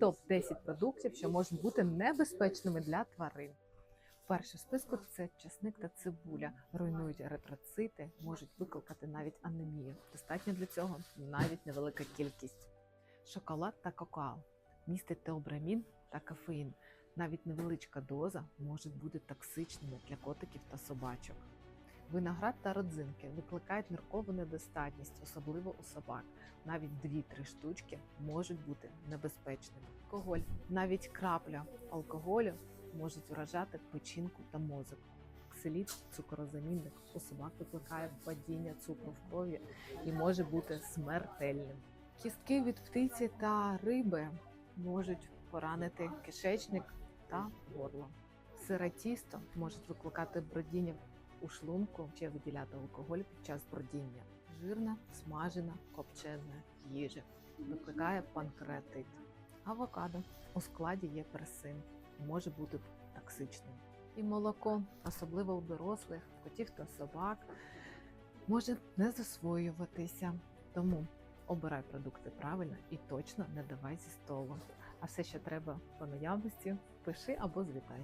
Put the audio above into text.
топ 10 продуктів, що можуть бути небезпечними для тварин. Перше в списку це часник та цибуля. Руйнують еритроцити, можуть викликати навіть анемію. Достатньо для цього навіть невелика кількість. Шоколад та какао містить теобрамін та кофеїн. Навіть невеличка доза можуть бути токсичними для котиків та собачок. Виноград та родзинки викликають ниркову недостатність, особливо у собак. Навіть 2-3 штучки можуть бути небезпечними. Алкоголь, навіть крапля алкоголю можуть вражати печінку та мозок. Ксиліт, цукорозамінник у собак викликає падіння цукру в крові і може бути смертельним. Кістки від птиці та риби можуть поранити кишечник та горло. Сире тісто можуть викликати бродіння у шлунку, ще виділяти алкоголь під час бродіння. Жирна, смажена, копчена їжа викликає панкреатит. Авокадо у складі є персин, може бути токсичним. І молоко, особливо у дорослих, котів та собак, може не засвоюватися. Тому обирай продукти правильно і точно не давай зі столу. А все, що треба по наявності, пиши або звітай.